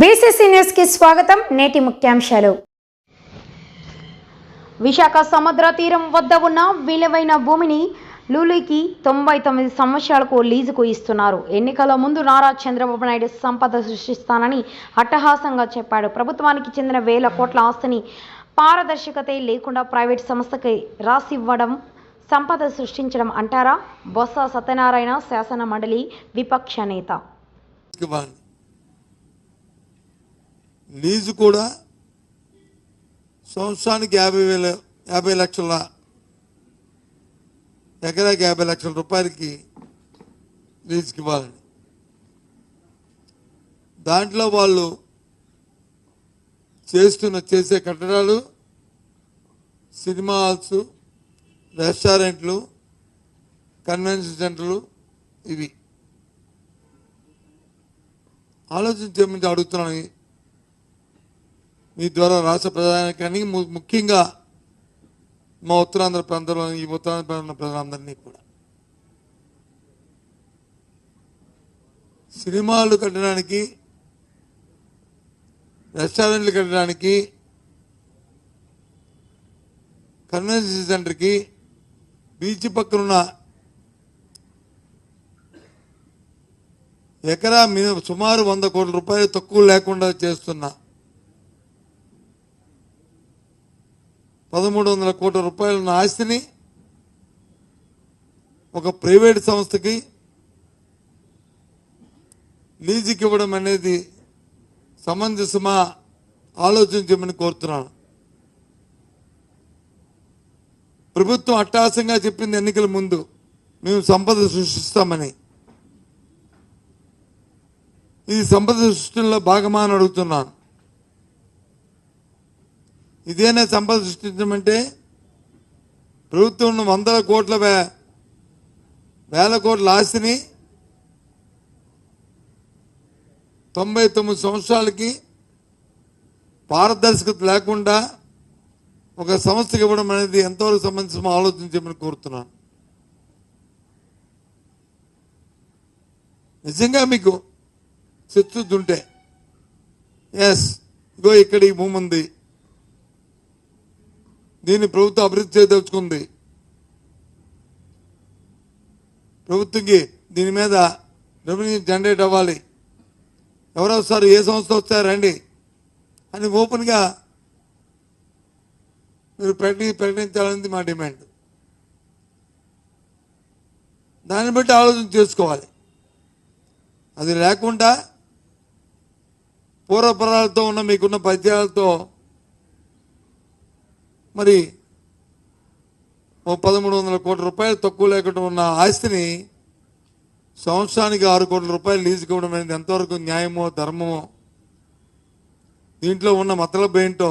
BCC న్యూస్కి స్వాగతం. నేటి ముఖ్యాంశాలు. విశాఖ సముద్ర తీరం వద్ద ఉన్న విలువైన భూమిని లూలీకి తొంభై తొమ్మిది సంవత్సరాలకు లీజుకు ఇస్తున్నారు. ఎన్నికల ముందు నారా చంద్రబాబు నాయుడు సంపద సృష్టిస్తానని అట్టహాసంగా చెప్పాడు. ప్రభుత్వానికి చెందిన వేల కోట్ల ఆస్తిని పారదర్శకత లేకుండా ప్రైవేట్ సంస్థకి రాసివ్వడం సంపద సృష్టించడం అంటారా? బొత్స సత్యనారాయణ శాసన మండలి విపక్ష నేత. లీజు కూడా సంవత్సరానికి యాభై వేల యాభై లక్షల ఎకరాకి యాభై లక్షల రూపాయలకి లీజుకి ఇవ్వాలని దాంట్లో వాళ్ళు చేస్తున్న చేసే కట్టడాలు సినిమా హాల్స్ రెస్టారెంట్లు కన్వెన్షన్ సెంటర్లు ఇవి. ఆలోచించే చేయమని అడుగుతున్నాను మీ ద్వారా రాష్ట్ర ప్రధాని ము- ముఖ్యంగా మా ఉత్తరాంధ్ర ప్రాంతంలో ఈ ఉత్తరాంధ్ర ప్రాంతంలో ప్రజలందరినీ కూడా. సినిమాలు కట్టడానికి రెస్టారెంట్లు కట్టడానికి కన్వెన్షన్ సెంటర్కి బీచ్ పక్కనున్న ఎకరా మినిమం సుమారు వంద కోట్ల రూపాయలు తక్కువ లేకుండా చేస్తున్నా పదమూడు వందల కోట్ల రూపాయల ఆస్తిని ఒక ప్రైవేట్ సంస్థకి లీజుకి ఇవ్వడం అనేది సమంజసమా ఆలోచించమని కోరుతున్నాను. ప్రభుత్వం అట్టాసంగా చెప్పింది ఎన్నికల ముందు మేము సంపద సృష్టిస్తామని. ఈ సంపద సృష్టిలో భాగమా అని అడుగుతున్నాను. ఇదేనా సంపద సృష్టించమంటే ప్రభుత్వం వందల కోట్ల వే వేల కోట్ల ఆస్తిని తొంభై తొమ్మిది సంవత్సరాలకి పారదర్శకత లేకుండా ఒక సంస్థకి ఇవ్వడం అనేది ఎంతవరకు సంబంధించిన ఆలోచించమని కోరుతున్నాను. నిజంగా మీకు చిత్తశుద్ధి ఉంటే ఎస్ ఇగో ఇక్కడ ఈ భూమి ఉంది దీన్ని ప్రభుత్వం అభివృద్ధి చేయదలుచుకుంది. ప్రభుత్వంకి దీని మీద రెవెన్యూ జనరేట్ అవ్వాలి. ఎవరో వస్తారు ఏ సంస్థ వస్తారు రండి. అని ఓపెన్గా మీరు ప్రకటి ప్రకటించాలనేది మా డిమాండ్. దాన్ని బట్టి ఆలోచన చేసుకోవాలి. అది లేకుండా పూర్వపరాలతో ఉన్న మీకున్న పద్యాలతో మరి ఓ పదమూడు వందల కోట్ల రూపాయలు తక్కువ లేకుండా ఉన్న ఆస్తిని సంవత్సరానికి ఆరు కోట్ల రూపాయలు లీజుకి ఇవ్వడం అనేది ఎంతవరకు న్యాయమో ధర్మమో దీంట్లో ఉన్న మతలబ్ ఏంటో